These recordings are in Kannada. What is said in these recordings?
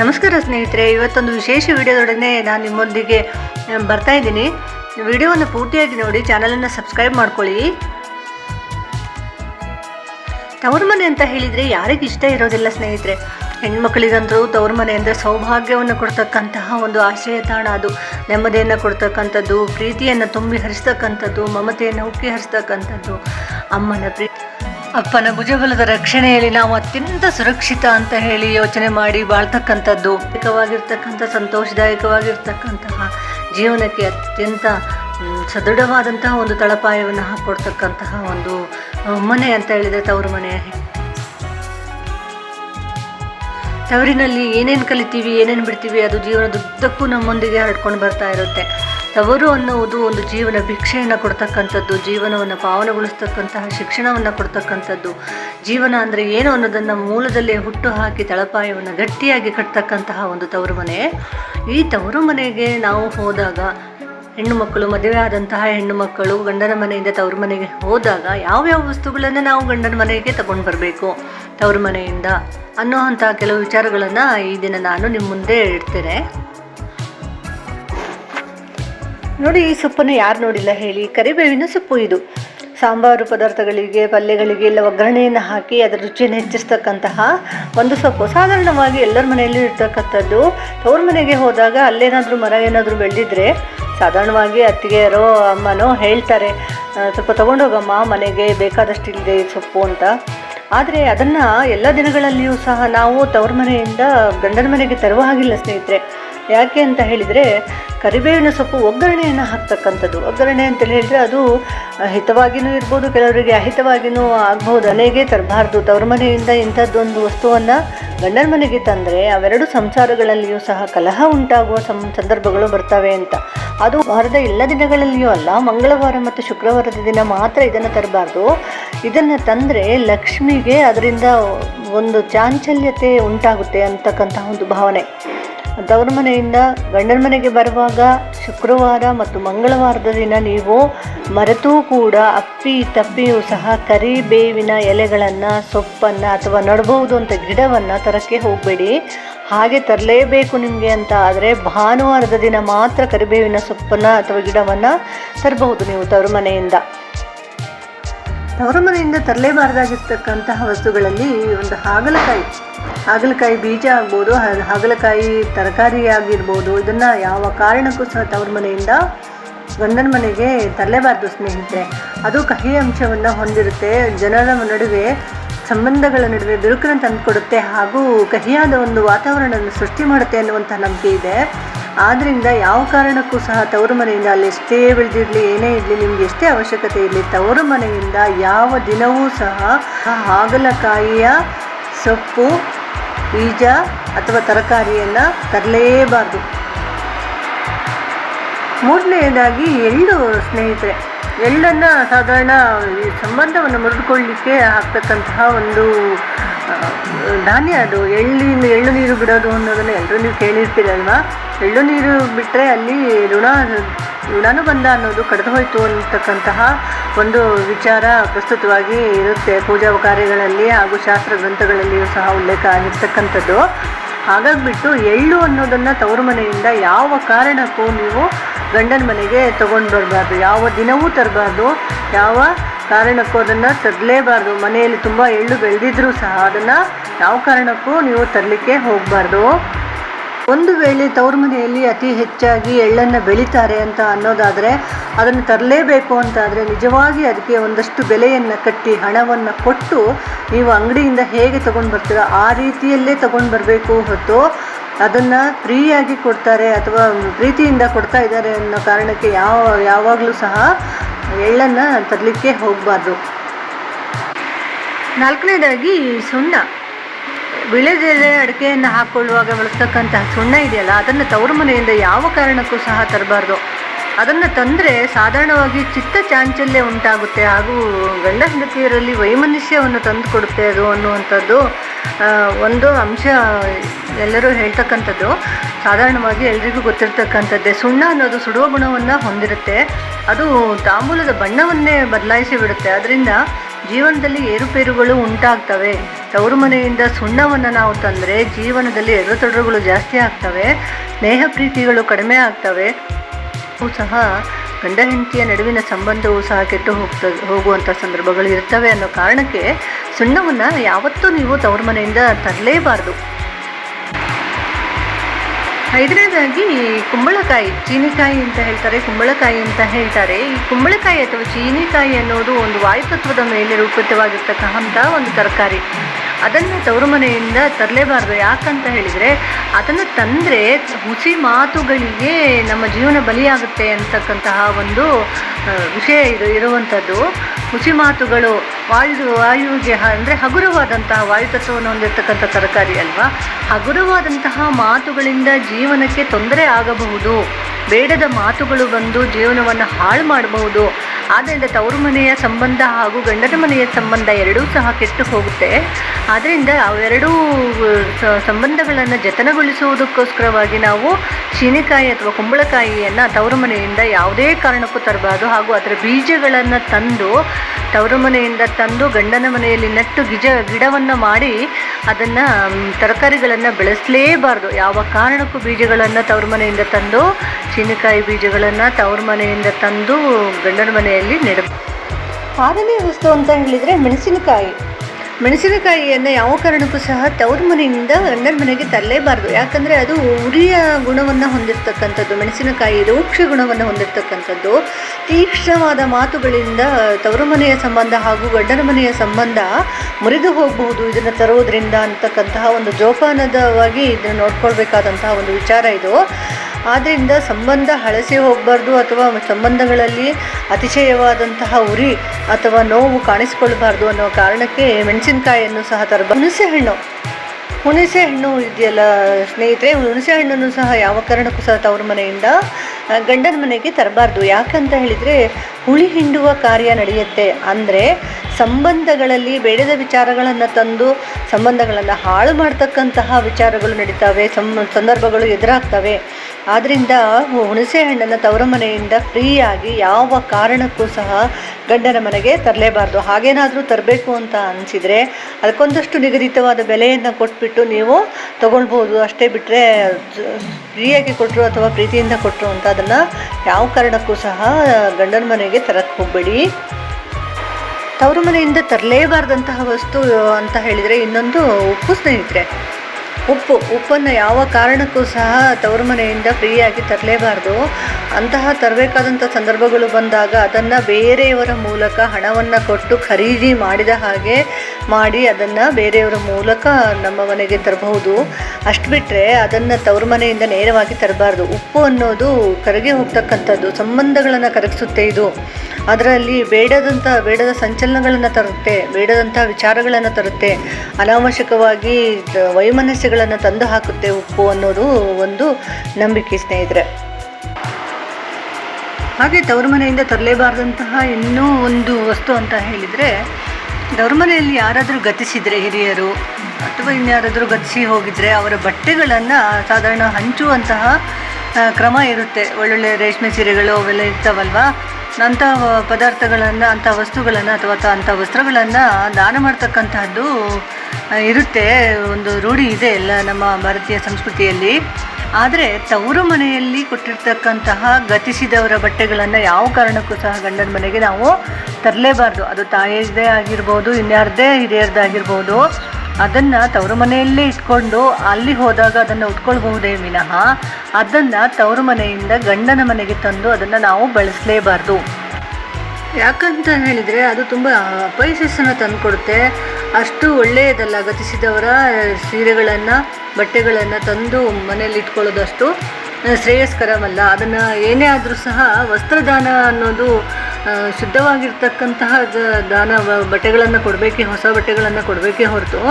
ನಮಸ್ಕಾರ ಸ್ನೇಹಿತರೆ, ಇವತ್ತೊಂದು ವಿಶೇಷ ವಿಡಿಯೋದೊಡನೆ ನಾನು ನಿಮ್ಮೊಂದಿಗೆ ಬರ್ತಾ ಇದ್ದೀನಿ. ವಿಡಿಯೋವನ್ನು ಪೂರ್ತಿಯಾಗಿ ನೋಡಿ, ಚಾನಲನ್ನು ಸಬ್ಸ್ಕ್ರೈಬ್ ಮಾಡ್ಕೊಳ್ಳಿ. ತವರು ಮನೆ ಅಂತ ಹೇಳಿದರೆ ಯಾರಿಗೆ ಇಷ್ಟ ಇರೋದಿಲ್ಲ ಸ್ನೇಹಿತರೆ. ಹೆಣ್ಮಕ್ಳಿಗಂತೂ ತವರು ಮನೆ ಅಂದರೆ ಸೌಭಾಗ್ಯವನ್ನು ಕೊಡ್ತಕ್ಕಂತಹ ಒಂದು ಆಶ್ರಯ ತಾಣ ಅದು. ನೆಮ್ಮದಿಯನ್ನು ಕೊಡ್ತಕ್ಕಂಥದ್ದು, ಪ್ರೀತಿಯನ್ನು ತುಂಬಿ ಹರಿಸ್ತಕ್ಕಂಥದ್ದು, ಮಮತೆಯನ್ನು ಉಕ್ಕಿ ಹರಿಸ್ತಕ್ಕಂಥದ್ದು, ಅಮ್ಮನ ಪ್ರೀತಿ. ಅಪ್ಪನ ಭುಜಬಲದ ರಕ್ಷಣೆಯಲ್ಲಿ ನಾವು ಅತ್ಯಂತ ಸುರಕ್ಷಿತ ಅಂತ ಹೇಳಿ ಯೋಚನೆ ಮಾಡಿ ಬಾಳ್ತಕ್ಕಂಥದ್ದು. ದಾಯಕವಾಗಿರ್ತಕ್ಕಂಥ ಸಂತೋಷದಾಯಕವಾಗಿರ್ತಕ್ಕಂತಹ ಜೀವನಕ್ಕೆ ಅತ್ಯಂತ ಸದೃಢವಾದಂತಹ ಒಂದು ತಳಪಾಯವನ್ನು ಹಾಕೊಡ್ತಕ್ಕಂತಹ ಒಂದು ಮನೆ ಅಂತ ಹೇಳಿದರೆ ತವರು ಮನೆ. ತವರಿನಲ್ಲಿ ಏನೇನು ಕಲಿತೀವಿ, ಏನೇನು ಬಿಡ್ತೀವಿ, ಅದು ಜೀವನದುದ್ದಕ್ಕೂ ನಮ್ಮೊಂದಿಗೆ ಹರಡ್ಕೊಂಡು ಬರ್ತಾ ಇರುತ್ತೆ. ತವರು ಅನ್ನುವುದು ಒಂದು ಜೀವನ ಭಿಕ್ಷೆಯನ್ನು ಕೊಡ್ತಕ್ಕಂಥದ್ದು, ಜೀವನವನ್ನು ಪಾವನಗೊಳಿಸ್ತಕ್ಕಂತಹ ಶಿಕ್ಷಣವನ್ನು ಕೊಡ್ತಕ್ಕಂಥದ್ದು. ಜೀವನ ಅಂದರೆ ಏನು ಅನ್ನೋದನ್ನು ಮೂಲದಲ್ಲೇ ಹುಟ್ಟು ಹಾಕಿ ತಳಪಾಯವನ್ನು ಗಟ್ಟಿಯಾಗಿ ಕಟ್ತಕ್ಕಂತಹ ಒಂದು ತವರು ಮನೆ. ಈ ತವರು ಮನೆಗೆ ನಾವು ಹೋದಾಗ, ಹೆಣ್ಣು ಮಕ್ಕಳು, ಮದುವೆ ಆದಂತಹ ಹೆಣ್ಣು ಮಕ್ಕಳು ಗಂಡನ ಮನೆಯಿಂದ ತವರು ಮನೆಗೆ ಹೋದಾಗ ಯಾವ್ಯಾವ ವಸ್ತುಗಳನ್ನು ನಾವು ಗಂಡನ ಮನೆಗೆ ತಗೊಂಡು ಬರಬೇಕು? ತವರು ಮನೆಯಿಂದ ಅನ್ನುವಂಥ ಕೆಲವು ವಿಚಾರಗಳನ್ನು ಈ ದಿನ ನಾನು ನಿಮ್ಮ ಮುಂದೆ ಇಡ್ತೇನೆ ನೋಡಿ ಈ ಸೊಪ್ಪನ್ನು ಯಾರು ನೋಡಿಲ್ಲ ಹೇಳಿ. ಕರಿಬೇವಿನ ಸೊಪ್ಪು ಇದು. ಸಾಂಬಾರು ಪದಾರ್ಥಗಳಿಗೆ ಪಲ್ಯಗಳಿಗೆ ಇಲ್ಲ ಒಗ್ಗರಣೆಯನ್ನು ಹಾಕಿ ಅದರ ರುಚಿಯನ್ನು ಹೆಚ್ಚಿಸ್ತಕ್ಕಂತಹ ಒಂದು ಸೊಪ್ಪು. ಸಾಧಾರಣವಾಗಿ ಎಲ್ಲರ ಮನೆಯಲ್ಲೂ ಇರ್ತಕ್ಕಂಥದ್ದು. ತವ್ರ ಮನೆಗೆ ಹೋದಾಗ ಅಲ್ಲೇನಾದರೂ ಮರ ಏನಾದರೂ ಬೆಳೆದಿದ್ರೆ ಸಾಧಾರಣವಾಗಿ ಅತ್ತಿಗೆಯರೋ ಅಮ್ಮನೋ ಹೇಳ್ತಾರೆ "ಆ, ಸ್ವಲ್ಪ ತೊಗೊಂಡೋಗಮ್ಮ ಮನೆಗೆ ಬೇಕಾದಷ್ಟು ಇಲ್ಲದೆ ಈ ಸೊಪ್ಪು ಅಂತ. ಆದರೆ ಅದನ್ನು ಎಲ್ಲ ದಿನಗಳಲ್ಲಿಯೂ ಸಹ ನಾವು ತವ್ರ ಮನೆಯಿಂದ ಗಂಡನ ಮನೆಗೆ ತರುವ ಹಾಗಿಲ್ಲ ಸ್ನೇಹಿತರೆ. ಯಾಕೆ ಅಂತ ಹೇಳಿದರೆ ಕರಿಬೇವಿನ ಸೊಪ್ಪು ಒಗ್ಗರಣೆಯನ್ನು ಹಾಕ್ತಕ್ಕಂಥದ್ದು. ಒಗ್ಗರಣೆ ಅಂತ ಹೇಳಿದರೆ ಅದು ಹಿತವಾಗಿಯೂ ಇರ್ಬೋದು, ಕೆಲವರಿಗೆ ಅಹಿತವಾಗಿಯೂ ಆಗ್ಬೋದು. ಮನೆಗೆ ತರಬಾರ್ದು. ತವ್ರ ಮನೆಯಿಂದ ಇಂಥದ್ದೊಂದು ವಸ್ತುವನ್ನು ಗಂಡನ ಮನೆಗೆ ತಂದರೆ ಅವೆರಡು ಸಂಸಾರಗಳಲ್ಲಿಯೂ ಸಹ ಕಲಹ ಉಂಟಾಗುವ ಸಂದರ್ಭಗಳು ಬರ್ತವೆ ಅಂತ. ಅದು ವಾರದ ಎಲ್ಲ ದಿನಗಳಲ್ಲಿಯೂ ಅಲ್ಲ, ಮಂಗಳವಾರ ಮತ್ತು ಶುಕ್ರವಾರದ ದಿನ ಮಾತ್ರ ಇದನ್ನು ತರಬಾರ್ದು. ಇದನ್ನು ತಂದರೆ ಲಕ್ಷ್ಮಿಗೆ ಅದರಿಂದ ಒಂದು ಚಾಂಚಲ್ಯತೆ ಉಂಟಾಗುತ್ತೆ ಅಂತಕ್ಕಂತಹ ಒಂದು ಭಾವನೆ. ತವ್ರ ಮನೆಯಿಂದ ಗಂಡನ ಮನೆಗೆ ಬರುವಾಗ ಶುಕ್ರವಾರ ಮತ್ತು ಮಂಗಳವಾರದ ದಿನ ನೀವು ಮರೆತೂ ಕೂಡ ಅಪ್ಪಿ ತಪ್ಪಿಯೂ ಸಹ ಕರಿಬೇವಿನ ಎಲೆಗಳನ್ನು, ಸೊಪ್ಪನ್ನು ಅಥವಾ ನಡಬಹುದು ಅಂತ ಗಿಡವನ್ನು ತರಕ್ಕೆ ಹೋಗಬೇಡಿ. ಹಾಗೆ ತರಲೇಬೇಕು ನಿಮಗೆ ಅಂತ ಆದರೆ ಭಾನುವಾರದ ದಿನ ಮಾತ್ರ ಕರಿಬೇವಿನ ಸೊಪ್ಪನ್ನು ಅಥವಾ ಗಿಡವನ್ನು ತರಬಹುದು ನೀವು ತವ್ರ ಮನೆಯಿಂದ. ತವರು ಮನೆಯಿಂದ ತರಲೇಬಾರ್ದಾಗಿರ್ತಕ್ಕಂತಹ ವಸ್ತುಗಳಲ್ಲಿ ಒಂದು ಹಾಗಲಕಾಯಿ. ಹಾಗಲಕಾಯಿ ಬೀಜ ಆಗ್ಬೋದು ಹಾಗಲಕಾಯಿ ತರಕಾರಿ ಆಗಿರ್ಬೋದು, ಇದನ್ನು ಯಾವ ಕಾರಣಕ್ಕೂ ಸಹ ತವರ ಮನೆಯಿಂದ ಗಂಡನ ಮನೆಗೆ ತರಲೇಬಾರ್ದು ಸ್ನೇಹಿತರೆ. ಅದು ಕಹಿ ಅಂಶವನ್ನು ಹೊಂದಿರುತ್ತೆ. ಜನರ ನಡುವೆ ಸಂಬಂಧಗಳ ನಡುವೆ ಬಿರುಕನ್ನು ತಂದುಕೊಡುತ್ತೆ ಹಾಗೂ ಕಹಿಯಾದ ಒಂದು ವಾತಾವರಣವನ್ನು ಸೃಷ್ಟಿ ಮಾಡುತ್ತೆ ಅನ್ನುವಂಥ ನಂಬಿಕೆ ಇದೆ. ಆದ್ದರಿಂದ ಯಾವ ಕಾರಣಕ್ಕೂ ಸಹ ತವರು ಮನೆಯಿಂದ ಅಲ್ಲಿ ಎಷ್ಟೇ ಬೆಳೆದಿರಲಿ, ಏನೇ ಇರಲಿ, ನಿಮ್ಗೆ ಎಷ್ಟೇ ಅವಶ್ಯಕತೆ ಇರಲಿ, ತವರು ಮನೆಯಿಂದ ಯಾವ ದಿನವೂ ಸಹ ಹಾಗಲಕಾಯಿಯ ಸೊಪ್ಪು, ಬೀಜ ಅಥವಾ ತರಕಾರಿಯನ್ನು ತರಲೇಬಾರ್ದು. ಮೂರನೆಯದಾಗಿ ಎಳ್ಳು, ಸ್ನೇಹಿತರೆ. ಎಳ್ಳನ್ನು ಸಾಧಾರಣ ಈ ಸಂಬಂಧವನ್ನು ಮುರಿದುಕೊಳ್ಳಿಕ್ಕೆ ಆಗ್ತಕ್ಕಂತಹ ಒಂದು ಧಾನ್ಯ ಅದು. ಎಳ್ಳಿನ, ಎಳ್ಳು ನೀರು ಬಿಡೋದು ಅನ್ನೋದನ್ನು ಎಲ್ಲರೂ ನೀವು ಕೇಳಿರ್ತೀರಲ್ವಾ? ಎಳ್ಳು ನೀರು ಬಿಟ್ಟರೆ ಅಲ್ಲಿ ಋಣ ಋಣಾನುಬಂಧ ಅನ್ನೋದು ಕಡಿದು ಹೋಯಿತು ಅಂತಕ್ಕಂತಹ ಒಂದು ವಿಚಾರ ಪ್ರಸ್ತುತವಾಗಿ ಇರುತ್ತೆ. ಪೂಜಾ ಕಾರ್ಯಗಳಲ್ಲಿ ಹಾಗೂ ಶಾಸ್ತ್ರ ಗ್ರಂಥಗಳಲ್ಲಿಯೂ ಸಹ ಉಲ್ಲೇಖ ಆಗಿರ್ತಕ್ಕಂಥದ್ದು. ಹಾಗಾಗಿಬಿಟ್ಟು ಎಳ್ಳು ಅನ್ನೋದನ್ನು ತವರು ಮನೆಯಿಂದ ಯಾವ ಕಾರಣಕ್ಕೂ ನೀವು ಗಂಡನ ಮನೆಗೆ ತಗೊಂಡು ಬರಬಾರ್ದು ಯಾವ ದಿನವೂ ತರಬಾರ್ದು. ಯಾವ ಕಾರಣಕ್ಕೂ ಅದನ್ನು ತರಲೇಬಾರ್ದು. ಮನೆಯಲ್ಲಿ ತುಂಬ ಎಳ್ಳು ಬೆಳೆದಿದ್ರೂ ಸಹ ಅದನ್ನು ಯಾವ ಕಾರಣಕ್ಕೂ ನೀವು ತರಲಿಕ್ಕೆ ಹೋಗಬಾರ್ದು. ಒಂದು ವೇಳೆ ತವ್ರ ಮನೆಯಲ್ಲಿ ಅತಿ ಹೆಚ್ಚಾಗಿ ಎಳ್ಳನ್ನು ಬೆಳೀತಾರೆ ಅಂತ ಅನ್ನೋದಾದರೆ ಅದನ್ನು ತರಲೇಬೇಕು ಅಂತಾದರೆ ನಿಜವಾಗಿ ಅದಕ್ಕೆ ಒಂದಷ್ಟು ಬೆಲೆಯನ್ನು ಕಟ್ಟಿ ಹಣವನ್ನು ಕೊಟ್ಟು ನೀವು ಅಂಗಡಿಯಿಂದ ಹೇಗೆ ತೊಗೊಂಡು ಬರ್ತೀರೋ, ಆ ರೀತಿಯಲ್ಲೇ ತೊಗೊಂಡು ಬರಬೇಕು ಹೊತ್ತು ಅದನ್ನು ಫ್ರೀಯಾಗಿ ಕೊಡ್ತಾರೆ ಅಥವಾ ಪ್ರೀತಿಯಿಂದ ಕೊಡ್ತಾ ಇದ್ದಾರೆ ಅನ್ನೋ ಕಾರಣಕ್ಕೆ ಯಾವ, ಯಾವಾಗಲೂ ಸಹ ಎಳ್ಳನ್ನು ತರಲಿಕ್ಕೆ ಹೋಗಬಾರ್ದು. ನಾಲ್ಕನೇದಾಗಿ ಸುಣ್ಣ. ವಿಳೆದೆಲೆ ಅಡಿಕೆಯನ್ನು ಹಾಕ್ಕೊಳ್ಳುವಾಗ ಬಳಸ್ತಕ್ಕಂತಹ ಸುಣ್ಣ ಇದೆಯಲ್ಲ, ಅದನ್ನು ತವರು ಮನೆಯಿಂದ ಯಾವ ಕಾರಣಕ್ಕೂ ಸಹ ತರಬಾರ್ದು. ಅದನ್ನು ತಂದರೆ ಸಾಧಾರಣವಾಗಿ ಚಿತ್ತ ಚಾಂಚಲ್ಯ ಉಂಟಾಗುತ್ತೆ, ಹಾಗೂ ಗಂಡ ಹೆಂಡತಿಯರಲ್ಲಿ ವೈಮನಸ್ಯವನ್ನು ತಂದು ಕೊಡುತ್ತೆ ಅದು ಅನ್ನುವಂಥದ್ದು ಒಂದು ಅಂಶ ಎಲ್ಲರೂ ಹೇಳ್ತಕ್ಕಂಥದ್ದು. ಸಾಧಾರಣವಾಗಿ ಎಲ್ರಿಗೂ ಗೊತ್ತಿರ್ತಕ್ಕಂಥದ್ದೇ, ಸುಣ್ಣ ಅನ್ನೋದು ಸುಡುವ ಗುಣವನ್ನು ಹೊಂದಿರುತ್ತೆ. ಅದು ತಾಂಬೂಲದ ಬಣ್ಣವನ್ನೇ ಬದಲಾಯಿಸಿ ಬಿಡುತ್ತೆ. ಅದರಿಂದ ಜೀವನದಲ್ಲಿ ಏರುಪೇರುಗಳು ಉಂಟಾಗ್ತವೆ. ತವರು ಮನೆಯಿಂದ ಸುಣ್ಣವನ್ನು ನಾವು ತಂದರೆ ಜೀವನದಲ್ಲಿ ಎಡರುತೊಡರುಗಳು ಜಾಸ್ತಿ ಆಗ್ತವೆ. ಸ್ನೇಹ ಪ್ರೀತಿಗಳು ಕಡಿಮೆ ಆಗ್ತವೆ. ಸಹ ಗಂಡ ಹೆಂಡತಿಯ ನಡುವಿನ ಸಂಬಂಧವು ಸಹ ಕೆಟ್ಟು ಹೋಗ್ತ ಹೋಗುವಂಥ ಸಂದರ್ಭಗಳು ಇರ್ತವೆ ಅನ್ನೋ ಕಾರಣಕ್ಕೆ ಸುಣ್ಣವನ್ನು ಯಾವತ್ತೂ ನೀವು ತವರು ಮನೆಯಿಂದ ತರಲೇಬಾರ್ದು. ಐದನೇದಾಗಿ ಕುಂಬಳಕಾಯಿ, ಚೀನಿಕಾಯಿ ಅಂತ ಹೇಳ್ತಾರೆ, ಕುಂಬಳಕಾಯಿ ಅಂತ ಹೇಳ್ತಾರೆ. ಈ ಕುಂಬಳಕಾಯಿ ಅಥವಾ ಚೀನಿಕಾಯಿ ಅನ್ನೋದು ಒಂದು ವಾಯುತತ್ವದ ಮೇಲೆ ರೂಪಿತವಾಗಿರ್ತಕ್ಕಂಥ ಒಂದು ತರಕಾರಿ. ಅದನ್ನು ತವರು ಮನೆಯಿಂದ ತರಲೇಬಾರ್ದು. ಯಾಕಂತ ಹೇಳಿದರೆ ಅದನ್ನು ತಂದರೆ ಹುಸಿ ಮಾತುಗಳಿಗೆ ನಮ್ಮ ಜೀವನ ಬಲಿಯಾಗುತ್ತೆ ಅಂತಕ್ಕಂತಹ ಒಂದು ವಿಷಯ ಇದು ಇರುವಂಥದ್ದು. ಹುಸಿ ಮಾತುಗಳು ವಾಯು, ವಾಯುವಿಗೆ ಅಂದರೆ ಹಗುರವಾದಂತಹ ವಾಯುತತ್ವವನ್ನು ಹೊಂದಿರತಕ್ಕಂಥ ತರಕಾರಿ ಅಲ್ವಾ? ಹಗುರವಾದಂತಹ ಮಾತುಗಳಿಂದ ಜೀವನಕ್ಕೆ ತೊಂದರೆ ಆಗಬಹುದು. ಬೇಡದ ಮಾತುಗಳು ಬಂದು ಜೀವನವನ್ನು ಹಾಳು ಮಾಡಬಹುದು. ಆದ್ದರಿಂದ ತವರು ಮನೆಯ ಸಂಬಂಧ ಹಾಗೂ ಗಂಡನ ಮನೆಯ ಸಂಬಂಧ ಎರಡೂ ಸಹ ಕೆಟ್ಟು ಹೋಗುತ್ತೆ. ಆದ್ದರಿಂದ ಅವೆರಡೂ ಸಂಬಂಧಗಳನ್ನು ಜತನಗೊಳಿಸುವುದಕ್ಕೋಸ್ಕರವಾಗಿ ನಾವು ಚೀನಿಕಾಯಿ ಅಥವಾ ಕುಂಬಳಕಾಯಿಯನ್ನು ತವರು ಮನೆಯಿಂದ ಯಾವುದೇ ಕಾರಣಕ್ಕೂ ತರಬಾರ್ದು. ಹಾಗೂ ಅದರ ಬೀಜಗಳನ್ನು ತಂದು, ತವರು ಮನೆಯಿಂದ ತಂದು ಗಂಡನ ಮನೆಯಲ್ಲಿ ನೆಟ್ಟು ಗಿಜ, ಗಿಡವನ್ನು ಮಾಡಿ ಅದನ್ನು ತರಕಾರಿಗಳನ್ನು ಬೆಳೆಸಲೇಬಾರ್ದು. ಯಾವ ಕಾರಣಕ್ಕೂ ಬೀಜಗಳನ್ನು ತವ್ರ ಮನೆಯಿಂದ ತಂದು, ಚೀನಿಕಾಯಿ ಬೀಜಗಳನ್ನು ತವ್ರ ಮನೆಯಿಂದ ತಂದು, ಗಂಡನ ಮನೆಯಲ್ಲಿ ನೆಡ ಆರನೇ ವಸ್ತು ಅಂತ ಹೇಳಿದರೆ ಮೆಣಸಿನಕಾಯಿ. ಮೆಣಸಿನಕಾಯಿಯನ್ನು ಯಾವ ಕಾರಣಕ್ಕೂ ಸಹ ತವರು ಮನೆಯಿಂದ ಗಂಡನ ಮನೆಗೆ ತರಲೇಬಾರ್ದು. ಯಾಕಂದರೆ ಅದು ಉರಿಯ ಗುಣವನ್ನು ಹೊಂದಿರತಕ್ಕಂಥದ್ದು, ಮೆಣಸಿನಕಾಯಿ ರೋಕ್ಷ ಗುಣವನ್ನು ಹೊಂದಿರತಕ್ಕಂಥದ್ದು. ತೀಕ್ಷ್ಣವಾದ ಮಾತುಗಳಿಂದ ತವರು ಮನೆಯ ಸಂಬಂಧ ಹಾಗೂ ಗಂಡನ ಮನೆಯ ಸಂಬಂಧ ಮುರಿದು ಹೋಗಬಹುದು. ಇದನ್ನು ತರೋದ್ರಿಂದ ಅಂತಕ್ಕಂತಹ ಒಂದು ಜೋಪಾನದವಾಗಿ ಇದನ್ನು ನೋಡ್ಕೊಳ್ಬೇಕಾದಂತಹ ಒಂದು ವಿಚಾರ ಇದು. ಆದ್ದರಿಂದ ಸಂಬಂಧ ಹಳಸಿ ಹೋಗಬಾರ್ದು ಅಥವಾ ಸಂಬಂಧಗಳಲ್ಲಿ ಅತಿಶಯವಾದಂತಹ ಉರಿ ಅಥವಾ ನೋವು ಕಾಣಿಸಿಕೊಳ್ಬಾರ್ದು ಅನ್ನೋ ಕಾರಣಕ್ಕೆ ಮೆಣಸಿನಕಾಯಿಯನ್ನು ಸಹ ತರಬಾರ್ದು. ಹುಣಸೆ ಹಣ್ಣು ಹುಣಸೆ ಹಣ್ಣು ಇದೆಯಲ್ಲ ಸ್ನೇಹಿತರೆ ಹುಣಸೆ ಹಣ್ಣನ್ನು ಸಹ ಯಾವ ಕಾರಣಕ್ಕೂ ಸಹ ತವರು ಮನೆಯಿಂದ ಗಂಡನ ಮನೆಗೆ ತರಬಾರ್ದು. ಯಾಕಂತ ಹೇಳಿದರೆ ಹುಳಿ ಹಿಂಡುವ ಕಾರ್ಯ ನಡೆಯುತ್ತೆ. ಅಂದರೆ ಸಂಬಂಧಗಳಲ್ಲಿ ಬೇಡದ ವಿಚಾರಗಳನ್ನು ತಂದು, ಸಂಬಂಧಗಳನ್ನು ಹಾಳು ಮಾಡ್ತಕ್ಕಂತಹ ವಿಚಾರಗಳು ನಡೀತಾವೆ, ಸಂ, ಸಂದರ್ಭಗಳು ಎದುರಾಗ್ತವೆ. ಆದ್ದರಿಂದ ಹುಣಸೆ ಹಣ್ಣನ್ನು ತವರ ಮನೆಯಿಂದ ಫ್ರೀಯಾಗಿ ಯಾವ ಕಾರಣಕ್ಕೂ ಸಹ ಗಂಡನ ಮನೆಗೆ ತರಲೇಬಾರ್ದು. ಹಾಗೇನಾದರೂ ತರಬೇಕು ಅಂತ ಅನಿಸಿದರೆ ಅದಕ್ಕೊಂದಷ್ಟು ನಿಗದಿತವಾದ ಬೆಲೆಯನ್ನು ಕೊಟ್ಬಿಟ್ಟು ನೀವು ತೊಗೊಳ್ಬೋದು. ಅಷ್ಟೇ ಬಿಟ್ಟರೆ ಫ್ರೀಯಾಗಿ ಕೊಟ್ಟರು ಅಥವಾ ಪ್ರೀತಿಯಿಂದ ಕೊಟ್ಟರು ಅಂತ ಅದನ್ನು ಯಾವ ಕಾರಣಕ್ಕೂ ಸಹ ಗಂಡನ ಮನೆಗೆ ತರಕ್ಕೆ ಹೋಗಬೇಡಿ. ತವರು ಮನೆಯಿಂದ ತರಲೇಬಾರ್ದಂತಹ ವಸ್ತು ಅಂತ ಹೇಳಿದರೆ ಇನ್ನೊಂದು ಉಪ್ಪು ಸ್ನೇಹಿತರೆ. ಉಪ್ಪು, ಉಪ್ಪನ್ನು ಯಾವ ಕಾರಣಕ್ಕೂ ಸಹ ತವರು ಮನೆಯಿಂದ ಫ್ರೀಯಾಗಿ ತರಲೇಬಾರ್ದು. ಅಂತಹ ತರಬೇಕಾದಂಥ ಸಂದರ್ಭಗಳು ಬಂದಾಗ ಅದನ್ನು ಬೇರೆಯವರ ಮೂಲಕ ಹಣವನ್ನು ಕೊಟ್ಟು ಖರೀದಿ ಮಾಡಿದ ಹಾಗೆ ಮಾಡಿ ಅದನ್ನು ಬೇರೆಯವರ ಮೂಲಕ ನಮ್ಮ ಮನೆಗೆ ತರಬಹುದು. ಅಷ್ಟು ಬಿಟ್ಟರೆ ಅದನ್ನು ತವ್ರ ಮನೆಯಿಂದ ನೇರವಾಗಿ ತರಬಾರ್ದು. ಉಪ್ಪು ಅನ್ನೋದು ಕರಗಿ ಹೋಗ್ತಕ್ಕಂಥದ್ದು, ಸಂಬಂಧಗಳನ್ನು ಕರಗಿಸುತ್ತೆ ಇದು. ಅದರಲ್ಲಿ ಬೇಡದಂಥ ಬೇಡದ ಸಂಚಲನಗಳನ್ನು ತರುತ್ತೆ ಬೇಡದಂಥ ವಿಚಾರಗಳನ್ನು ತರುತ್ತೆ. ಅನಾವಶ್ಯಕವಾಗಿ ವೈಮನಸ್ಸುಗಳನ್ನು ತಂದು ಹಾಕುತ್ತೆ ಉಪ್ಪು ಅನ್ನೋದು ಒಂದು ನಂಬಿಕೆ ಸ್ನೇಹಿತರೆ. ಹಾಗೆ ತವರು ಮನೆಯಿಂದ ತರಲೇಬಾರ್ದಂತಹ ಇನ್ನೂ ಒಂದು ವಸ್ತು ಅಂತ ಹೇಳಿದರೆ ತವರು ಮನೆಯಲ್ಲಿ ಯಾರಾದರೂ ಗತಿಸಿದರೆ ಹಿರಿಯರು ಅಥವಾ ಇನ್ಯಾರಾದರೂ ಗತಿಸಿ ಹೋಗಿದ್ರೆ ಅವರ ಬಟ್ಟೆಗಳನ್ನು ಸಾಧಾರಣ ಹಂಚುವಂತಹ ಕ್ರಮ ಇರುತ್ತೆ. ಒಳ್ಳೊಳ್ಳೆ ರೇಷ್ಮೆ ಸೀರೆಗಳು ಅವೆಲ್ಲ ಇರ್ತಾವಲ್ವಾ? ಅಂಥ ಪದಾರ್ಥಗಳನ್ನು ಅಂಥ ವಸ್ತುಗಳನ್ನು ಅಥವಾ ಅಂಥ ವಸ್ತ್ರಗಳನ್ನು ದಾನ ಮಾಡ್ತಕ್ಕಂತಹದ್ದು ಇರುತ್ತೆ. ಒಂದು ರೂಢಿ ಇದೆ ಎಲ್ಲ ನಮ್ಮ ಭಾರತೀಯ ಸಂಸ್ಕೃತಿಯಲ್ಲಿ. ಆದರೆ ತವರು ಮನೆಯಲ್ಲಿ ಕೊಟ್ಟಿರ್ತಕ್ಕಂತಹ ಗತಿಸಿದವರ ಬಟ್ಟೆಗಳನ್ನು ಯಾವ ಕಾರಣಕ್ಕೂ ಸಹ ಗಂಡನ ಮನೆಗೆ ನಾವು ತರಲೇಬಾರ್ದು. ಅದು ತಾಯಿಯದೇ ಆಗಿರ್ಬೋದು, ಇನ್ಯಾರದೇ ಹಿರಿಯರ್ದಾಗಿರ್ಬೋದು ಅದನ್ನು ತವರು ಮನೆಯಲ್ಲೇ ಇಟ್ಕೊಂಡು ಅಲ್ಲಿ ಹೋದಾಗ ಅದನ್ನು ಉಟ್ಕೊಳ್ಬಹುದೇ ವಿನಃ ಅದನ್ನು ತವರು ಮನೆಯಿಂದ ಗಂಡನ ಮನೆಗೆ ತಂದು ಅದನ್ನು ನಾವು ಬಳಸಲೇಬಾರ್ದು. ಯಾಕಂತ ಹೇಳಿದರೆ ಅದು ತುಂಬ ಅಪಯಶಸ್ಸನ್ನು ತಂದುಕೊಡುತ್ತೆ. ಅಷ್ಟು ಒಳ್ಳೆಯದಲ್ಲ ಗತಿಸಿದವರ ಸೀರೆಗಳನ್ನು, ಬಟ್ಟೆಗಳನ್ನು ತಂದು ಮನೇಲಿ ಇಟ್ಕೊಳ್ಳೋದಷ್ಟು ಶ್ರೇಯಸ್ಕರವಲ್ಲ. ಅದನ್ನು ಏನೇ ಆದರೂ ಸಹ ವಸ್ತ್ರದಾನ ಅನ್ನೋದು ಶುದ್ಧವಾಗಿರ್ತಕ್ಕಂತಹ ದಾನ ಬಟ್ಟೆಗಳನ್ನು ಕೊಡಬೇಕೇ, ಹೊಸ ಬಟ್ಟೆಗಳನ್ನು ಕೊಡಬೇಕೇ ಹೊರತು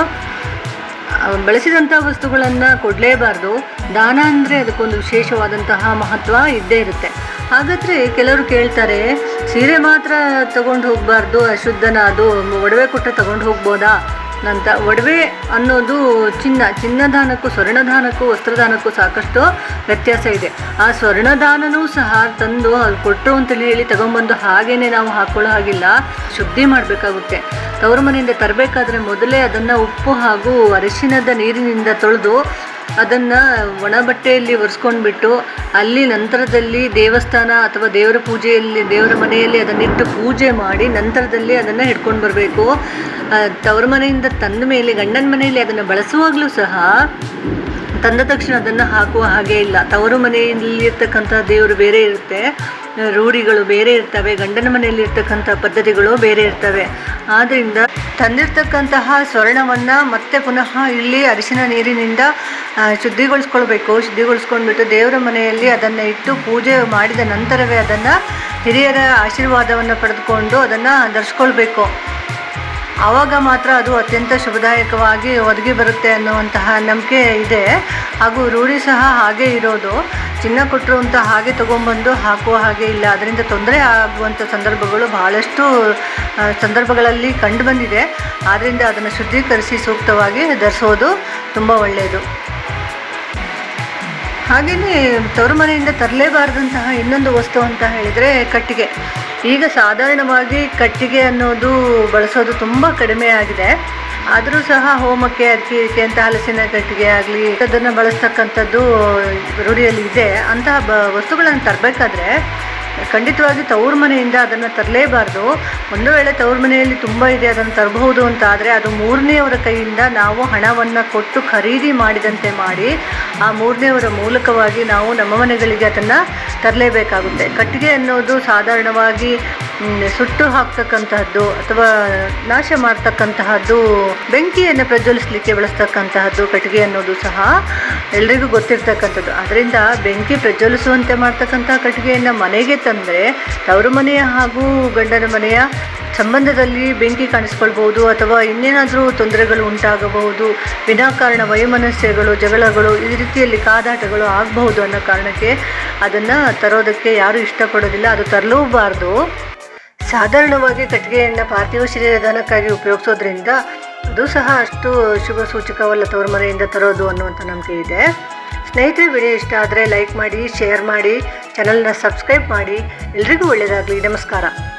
ಬಳಸಿದಂಥ ವಸ್ತುಗಳನ್ನು ಕೊಡಲೇಬಾರ್ದು. ದಾನ ಅಂದರೆ ಅದಕ್ಕೊಂದು ವಿಶೇಷವಾದಂತಹ ಮಹತ್ವ ಇದ್ದೇ ಇರುತ್ತೆ. ಹಾಗಾದರೆ ಕೆಲವರು ಕೇಳ್ತಾರೆ, ಸೀರೆ ಮಾತ್ರ ತಗೊಂಡು ಹೋಗಬಾರ್ದು, ಅಶುದ್ಧನ, ಅದು ಒಡವೆ ಕೊಟ್ಟ ತಗೊಂಡು ಹೋಗ್ಬೋದಾ ನಂತ ಒಡವೆ ಅನ್ನೋದು ಚಿನ್ನ, ಚಿನ್ನದಾನಕ್ಕೂ ಸ್ವರ್ಣದಾನಕ್ಕೂ ವಸ್ತ್ರದಾನಕ್ಕೂ ಸಾಕಷ್ಟು ವ್ಯತ್ಯಾಸ ಇದೆ. ಆ ಸ್ವರ್ಣದಾನನೂ ಸಹ ತಂದು ಅಲ್ಲಿ ಕೊಟ್ಟರು ಅಂತೇಳಿ ಹೇಳಿ ತಗೊಂಬಂದು ಹಾಗೇನೆ ನಾವು ಹಾಕೊಳ್ಳೋ ಹಾಗಿಲ್ಲ, ಶುದ್ಧಿ ಮಾಡಬೇಕಾಗುತ್ತೆ. ತವರು ಮನೆಯಿಂದ ತರಬೇಕಾದ್ರೆ ಮೊದಲೇ ಅದನ್ನು ಉಪ್ಪು ಹಾಗೂ ಅರಿಶಿನದ ನೀರಿನಿಂದ ತೊಳೆದು ಅದನ್ನು ಒಣ ಬಟ್ಟೆಯಲ್ಲಿ ಒರೆಸ್ಕೊಂಡ್ಬಿಟ್ಟು ಅಲ್ಲಿ ನಂತರದಲ್ಲಿ ದೇವಸ್ಥಾನ ಅಥವಾ ದೇವರ ಪೂಜೆಯಲ್ಲಿ, ದೇವರ ಮನೆಯಲ್ಲಿ ಅದನ್ನಿಟ್ಟು ಪೂಜೆ ಮಾಡಿ ನಂತರದಲ್ಲಿ ಅದನ್ನು ಹಿಡ್ಕೊಂಡು ಬರಬೇಕು. ತವರ ಮನೆಯಿಂದ ತಂದ ಮೇಲೆ ಗಂಡನ ಮನೆಯಲ್ಲಿ ಅದನ್ನು ಬಳಸುವಾಗಲೂ ಸಹ ತಂದ ತಕ್ಷಣ ಅದನ್ನು ಹಾಕುವ ಹಾಗೆ ಇಲ್ಲ. ತವರು ಮನೆಯಲ್ಲಿ ಇರ್ತಕ್ಕಂಥ ದೇವರು ಬೇರೆ ಇರುತ್ತೆ. ರೂಢಿಗಳು ಬೇರೆ ಇರ್ತವೆ. ಗಂಡನ ಮನೆಯಲ್ಲಿ ಇರ್ತಕ್ಕಂಥ ಪದ್ಧತಿಗಳು ಬೇರೆ ಇರ್ತವೆ. ಆದ್ದರಿಂದ ತಂದಿರ್ತಕ್ಕಂತಹ ಸ್ವರ್ಣವನ್ನು ಮತ್ತೆ ಪುನಃ ಇಲ್ಲಿ ಅರಿಶಿನ ನೀರಿನಿಂದ ಶುದ್ಧಿಗೊಳಿಸ್ಕೊಳ್ಬೇಕು. ಶುದ್ಧಿಗೊಳಿಸ್ಕೊಂಡ್ಬಿಟ್ಟು ದೇವರ ಮನೆಯಲ್ಲಿ ಅದನ್ನು ಇಟ್ಟು ಪೂಜೆ ಮಾಡಿದ ನಂತರವೇ ಅದನ್ನು ಹಿರಿಯರ ಆಶೀರ್ವಾದವನ್ನು ಪಡೆದುಕೊಂಡು ಅದನ್ನು ಧರಿಸ್ಕೊಳ್ಬೇಕು. ಆವಾಗ ಮಾತ್ರ ಅದು ಅತ್ಯಂತ ಶುಭದಾಯಕವಾಗಿ ಒದಗಿ ಬರುತ್ತೆ ಅನ್ನುವಂತಹ ನಂಬಿಕೆ ಇದೆ. ಹಾಗೂ ರೂಢಿ ಸಹ ಹಾಗೆ ಇರೋದು. ಚಿನ್ನ ಕೊಟ್ಟರು ಅಂತ ಹಾಗೆ ತೊಗೊಂಬಂದು ಹಾಕುವ ಹಾಗೆ ಇಲ್ಲ. ಅದರಿಂದ ತೊಂದರೆ ಆಗುವಂಥ ಸಂದರ್ಭಗಳು ಬಹಳಷ್ಟು ಸಂದರ್ಭಗಳಲ್ಲಿ ಕಂಡು ಬಂದಿದೆ. ಆದ್ದರಿಂದ ಅದನ್ನು ಶುದ್ಧೀಕರಿಸಿ ಸೂಕ್ತವಾಗಿ ಧರಿಸೋದು ತುಂಬ ಒಳ್ಳೆಯದು. ಹಾಗೆಯೇ ತವರು ಮನೆಯಿಂದ ತರಲೇಬಾರ್ದಂತಹ ಇನ್ನೊಂದು ವಸ್ತು ಅಂತ ಹೇಳಿದರೆ ಕಟ್ಟಿಗೆ. ಈಗ ಸಾಧಾರಣವಾಗಿ ಕಟ್ಟಿಗೆ ಅನ್ನೋದು ಬಳಸೋದು ತುಂಬ ಕಡಿಮೆ ಆಗಿದೆ. ಆದರೂ ಸಹ ಹೋಮಕ್ಕೆ ಅದಕ್ಕೆ ಅಂತ ಹಲಸಿನ ಕಟ್ಟಿಗೆ ಆಗಲಿ, ಅದನ್ನು ಬಳಸ್ತಕ್ಕಂಥದ್ದು ರೂಢಿಯಲ್ಲಿ ಇದೆ. ಅಂತಹ ಬ ವಸ್ತುಗಳನ್ನು ತರಬೇಕಾದ್ರೆ ಖಂಡಿತವಾಗಿ ತವ್ರ ಮನೆಯಿಂದ ಅದನ್ನು ತರಲೇಬಾರ್ದು. ಒಂದು ವೇಳೆ ತವ್ರ ಮನೆಯಲ್ಲಿ ತುಂಬ ಇದೆ, ಅದನ್ನು ತರಬಹುದು ಅಂತ ಆದರೆ ಅದು ಮೂರನೆಯವರ ಕೈಯಿಂದ ನಾವು ಹಣವನ್ನು ಕೊಟ್ಟು ಖರೀದಿ ಮಾಡಿದಂತೆ ಮಾಡಿ, ಆ ಮೂರನೆಯವರ ಮೂಲಕವಾಗಿ ನಾವು ನಮ್ಮ ಮನೆಗಳಿಗೆ ಅದನ್ನು ತರಲೇಬೇಕಾಗುತ್ತೆ. ಕಟ್ಟಿಗೆ ಅನ್ನೋದು ಸಾಧಾರಣವಾಗಿ ಸುಟ್ಟು ಹಾಕ್ತಕ್ಕಂತಹದ್ದು ಅಥವಾ ನಾಶ ಮಾಡ್ತಕ್ಕಂತಹದ್ದು, ಬೆಂಕಿಯನ್ನು ಪ್ರಜ್ವಲಿಸಲಿಕ್ಕೆ ಬಳಸ್ತಕ್ಕಂತಹದ್ದು, ಕಟ್ಟಿಗೆ ಅನ್ನೋದು ಸಹ ಎಲ್ರಿಗೂ ಗೊತ್ತಿರ್ತಕ್ಕಂಥದ್ದು. ಅದರಿಂದ ಬೆಂಕಿ ಪ್ರಜ್ವಲಿಸುವಂತೆ ಮಾಡ್ತಕ್ಕಂತಹ ಕಟ್ಟಿಗೆಯನ್ನು ಮನೆಗೆ ತಂದರೆ ತವರು ಮನೆಯ ಹಾಗೂ ಗಂಡನ ಮನೆಯ ಸಂಬಂಧದಲ್ಲಿ ಬೆಂಕಿ ಕಾಣಿಸ್ಕೊಳ್ಬಹುದು ಅಥವಾ ಇನ್ನೇನಾದರೂ ತೊಂದರೆಗಳು ಉಂಟಾಗಬಹುದು, ವಿನಾಕಾರಣ ವಯೋಮನಸ್ಯಗಳು, ಜಗಳಗಳು, ಈ ರೀತಿಯಲ್ಲಿ ಕಾದಾಟಗಳು ಆಗಬಹುದು ಅನ್ನೋ ಕಾರಣಕ್ಕೆ ಅದನ್ನು ತರೋದಕ್ಕೆ ಯಾರೂ ಇಷ್ಟಪಡೋದಿಲ್ಲ. ಅದು ತರಲೂಬಾರ್ದು. ಸಾಧಾರಣವಾಗಿ ಕಟ್ಟಿಗೆಯನ್ನು ಪಾರ್ಥಿವ ಶರೀರದಾನಕ್ಕಾಗಿ ಉಪಯೋಗಿಸೋದ್ರಿಂದ ಅದು ಸಹ ಅಷ್ಟು ಶುಭ ಸೂಚಕವಲ್ಲ ತವರ ಮನೆಯಿಂದ ತರೋದು ಅನ್ನುವಂಥ ನಂಬಿಕೆ ಇದೆ. ಸ್ನೇಹಿತರೆ, ವಿಡಿಯೋ ಇಷ್ಟ ಆದರೆ ಲೈಕ್ ಮಾಡಿ, ಶೇರ್ ಮಾಡಿ ಚಾನಲ್ನ ಸಬ್ಸ್ಕ್ರೈಬ್ ಮಾಡಿ. ಎಲ್ರಿಗೂ ಒಳ್ಳೆಯದಾಗಲಿ ನಮಸ್ಕಾರ.